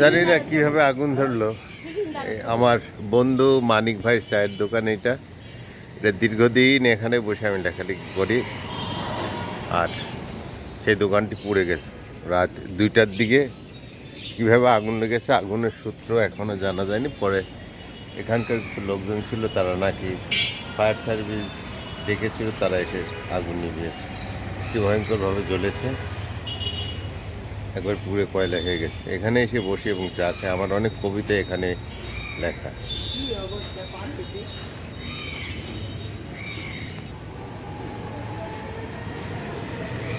জানি না কীভাবে আগুন ধরলো। আমার বন্ধু মানিক ভাইয়ের চায়ের দোকান এটা। এটা দীর্ঘদিন এখানে বসে আমি লেখালেখি করি। আর সেই দোকানটি পুড়ে গেছে। রাত দুইটার দিকে কীভাবে আগুন লেগেছে, আগুনের সূত্র এখনও জানা যায়নি। পরে এখানকার কিছু লোকজন ছিল, তারা নাকি ফায়ার সার্ভিস ডেকেছিল তারা এসে আগুন নিভিয়েছে। কি ভয়ঙ্করভাবে জ্বলেছে। একবার পুরে কয়লা হয়ে গেছে। এখানে এসে বসি এবং চা খাই। আমার অনেক কবিতা এখানে লেখা।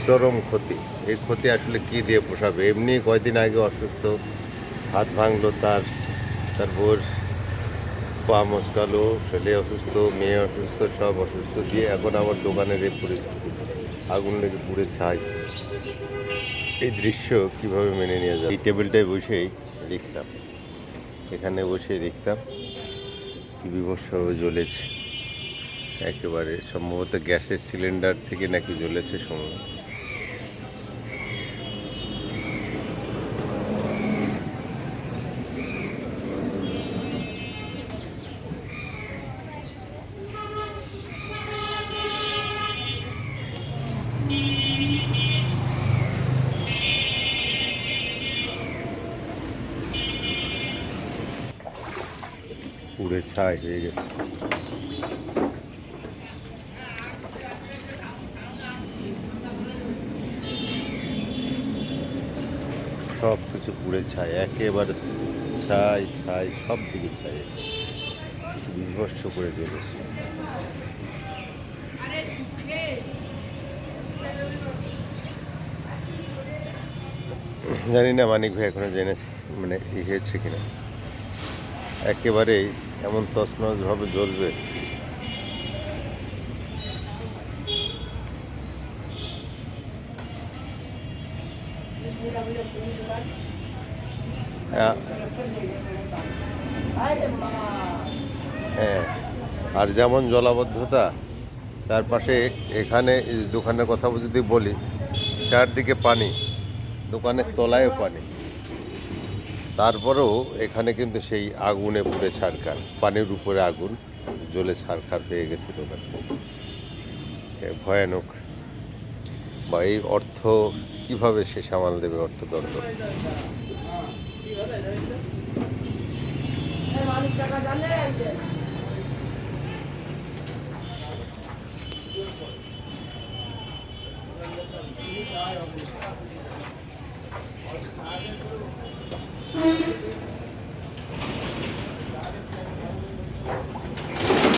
চরম ক্ষতি। এই ক্ষতি আসলে কি দিয়ে পোষাবে? এমনি কয়দিন আগে অসুস্থ, হাত ভাঙলো তার তার বোর পা মচকালো ছেলে অসুস্থ, মেয়ে অসুস্থ, সব অসুস্থ দিয়ে এখন আমার দোকানের এই পরিস্থিতি আগুন লেগে পুড়ে ছাই। এই দৃশ্য কীভাবে মেনে নিয়ে যায়? এই টেবিলটায় বসেই দেখতাম। এখানে বসে দেখতাম কি বিমর্ষভাবে জ্বলেছে। একেবারে সম্ভবত গ্যাসের সিলিন্ডার থেকে নাকি জ্বলেছে সম্ভবত। পুড়ে ছাই হয়ে গেছে। সব কিছু পুড়ে ছাই, একেবারে ছাই ছাই, সব দিকে ছাই। বিভৎস করে চলেছে জানি না মানিক ভাই এখনও জেনেছে মানে ই হয়েছে কিনা। একেবারেই এমন তছনছভাবে জ্বলবে? আ- হ্যাঁ আর যেমন জলাবদ্ধতা চারপাশে এখানে দোকানের কথা যদি বলি চারদিকে পানি দোকানের তলায়ও পানি। তারপরেও এখানে কিন্তু সেই আগুনে পুড়ে সারকার পানির উপরে আগুন জ্বলে সারকার পেয়ে গেছে ভয়ানক। বা এই অর্থ কীভাবে সে সামাল দেবে অর্থ দরকার